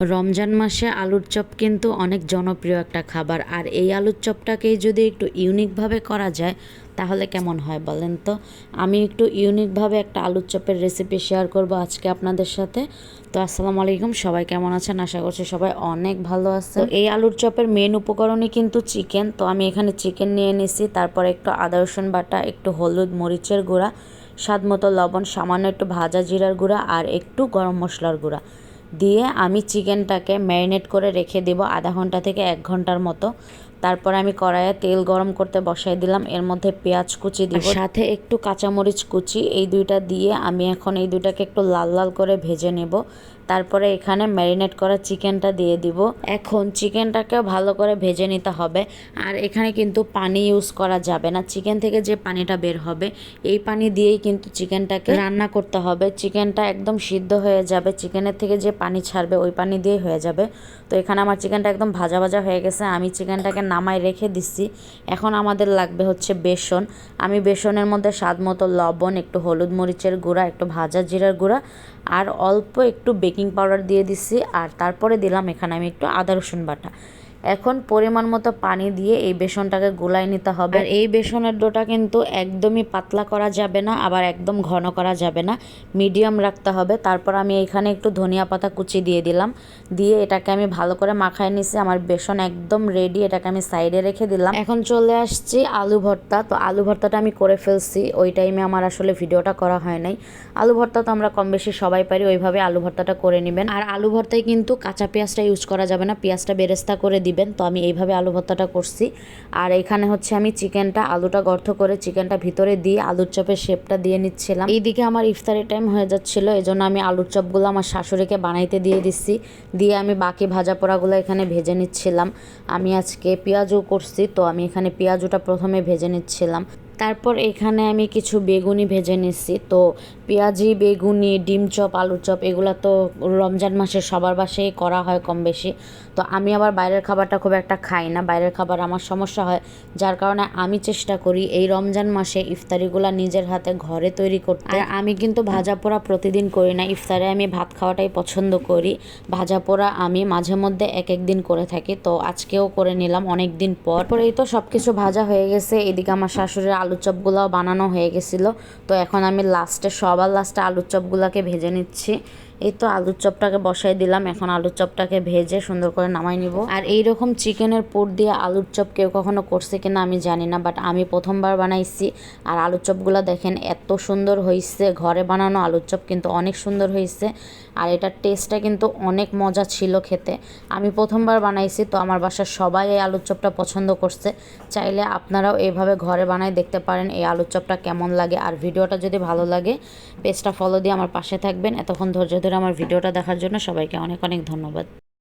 রমজান মাসে আলুর চপ কিন্তু অনেক জনপ্রিয় একটা খাবার। আর এই আলুর চপটাকেই যদি একটু ইউনিকভাবে করা যায়, তাহলে কেমন হয় বলেন তো? আমি একটু ইউনিকভাবে একটা আলুর চপের রেসিপি শেয়ার করব আজকে আপনাদের সাথে। তো আসসালামু আলাইকুম, সবাই কেমন আছেন? আশা করছি সবাই অনেক ভালো আছে এই আলুর চপের মেন উপকরণই কিন্তু চিকেন তো আমি এখানে চিকেন নিয়ে নিছি, তারপর একটু আদা, রসুন বাটা, একটু হলুদ মরিচের গুঁড়া স্বাদ মতো লবণ, সামান্য একটু ভাজা জিরার গুঁড়া, আর একটু গরম মশলার গুঁড়া। দিয়ে আমি চিকেনটাকে ম্যারিনেট করে রেখে দেব আধা ঘণ্টা থেকে এক ঘণ্টার মতো। তারপর আমি কড়াইয়ে তেল গরম করতে বসাই দিলাম। এর মধ্যে পেঁয়াজ কুচি দিব। সাথে একটু কাঁচামরিচ কুচি এই দুইটা দিয়ে আমি এখন এই দুইটাকে একটু লাল লাল করে ভেজে নেব। তারপরে এখানে ম্যারিনেট করা চিকেনটা দিয়ে দিব। এখন চিকেনটাকে ভালো করে ভেজে নিতে হবে। আর এখানে কিন্তু পানি ইউজ করা যাবে না। চিকেন থেকে যে পানিটা বের হবে, এই পানি দিয়েই কিন্তু চিকেনটাকে রান্না করতে হবে। চিকেনটা একদম সিদ্ধ হয়ে যাবে। চিকেনের থেকে যে পানি ছাড়বে, ওই পানি দিয়েই হয়ে যাবে। তো এখানে আমার চিকেনটা একদম ভাজা ভাজা হয়ে গেছে। আমি চিকেনটাকে নামাই রেখে দিচ্ছি। এখন আমাদের লাগবে হচ্ছে বেসন। আমি বেসনের মধ্যে স্বাদ মতো লবণ, একটু হলুদ মরিচের গুঁড়া, একটু ভাজা জিরার গুঁড়া আর অল্প একটু বেকিং পাউডার দিয়ে দিছি, আর তারপরে দিলাম এখানে আমি একটু আদা রসুন বাটা। এখন পরিমাণ মতো পানি দিয়ে এই বেসনটাকে গোলাই নিতে হবে। আর এই বেসনের ডোটা কিন্তু একদমই পাতলা করা যাবে না, আবার একদম ঘন করা যাবে না। মিডিয়াম রাখতে হবে। তারপর আমি এখানে একটু ধনিয়া পাতা কুচি দিয়ে দিলাম। দিয়ে এটাকে আমি ভালো করে মাখায় নিছি। আমার বেসন একদম রেডি এটাকে আমি সাইডে রেখে দিলাম। এখন চলে আসছি আলু ভর্তা। তো আলু ভর্তাটা আমি করে ফেলছি। ওই টাইমে আমার আসলে ভিডিওটা করা হয় নাই। আলু ভর্তা তো আমরা কম বেশি সবাই পারি। ওইভাবে আলু ভর্তাটা করে নেবেন। আর আলু ভর্তায় কিন্তু কাঁচা পেঁয়াজটা ইউজ করা যাবে না। পেঁয়াজটা বেরেস্তা করে দিবেন। তো আমি এইভাবে আলু ভর্তাটা করছি। আর এখানে হচ্ছে আমি চিকেনটা, আলুটা গর্ত করে চিকেনটা ভিতরে দিয়ে আলুর চপের শেপটা দিয়ে নিচ্ছিলাম। এইদিকে আমার ইফতারের টাইম হয়ে যাচ্ছিল এই জন্য আমি আলুর চপগুলো আমার শাশুড়িকে বানাইতে দিয়ে দিচ্ছি দিয়ে আমি বাকি ভাজা পোড়াগুলো এখানে ভেজে নিচ্ছিলাম। আমি আজকে পেঁয়াজও করছি, তো আমি এখানে পেঁয়াজুটা প্রথমে ভেজে নিচ্ছিলাম। তারপর এখানে আমি কিছু বেগুনি ভেজে নিচ্ছি। তো পেঁয়াজি বেগুনি ডিম চপ আলু চপ এগুলো তো রমজান মাসে সবার বাসায় করা হয় কম বেশি। তো আমি আবার বাইরের খাবারটা খুব একটা খাই না। বাইরের খাবার আমার সমস্যা হয় যার কারণে আমি চেষ্টা করি এই রমজান মাসে ইফতারিগুলো নিজের হাতে ঘরে তৈরি করতে। আর আমি কিন্তু ভাজা পোড়া প্রতিদিন করি না। ইফতারে আমি ভাত খাওয়াটাই পছন্দ করি। ভাজা পোড়া আমি মাঝে মধ্যে এক এক দিন করে থাকি। তো আজকেও করে নিলাম অনেক দিন পর। এই তো সব কিছু ভাজা হয়ে গেছে। এদিকে আমার শাশুড়ির আলুর চপগুলাও বানানো হয়ে গেছিল। তো এখন আমি লাস্টে সবার লাস্টে আলুর চপগুলোকে ভেজে নিচ্ছি। এই তো আলুর চপটাকে বসাই দিলাম, এখন আলুর চপটাকে ভেজে সুন্দর করে নামাই নিব। আর এই রকম চিকেনের পুর দিয়ে আলুর চপ কেউ কখনো করছে কিনা আমি জানি না বাট আমি প্রথমবার বানাইছি। আর আলুর চপগুলো দেখেন এত সুন্দর হয়েছে ঘরে বানানো আলুর চপ কিন্তু অনেক সুন্দর হয়েছে আর এটার টেস্টটা কিন্তু অনেক মজা ছিল খেতে। আমি প্রথমবার বানাইছি, তো আমার বাসার সবাই এই আলুর চপটা পছন্দ করছে। চাইলে আপনারাও এভাবে ঘরে বানাই দেখতে পারেন এই আলুর চপটা কেমন লাগে। আর ভিডিওটা যদি ভালো লাগে, পেজটা ফলো দিয়ে আমার পাশে থাকবেন। এতক্ষণ ধৈর্য ধরে আমার ভিডিওটা দেখার জন্য সবাইকে অনেক অনেক ধন্যবাদ।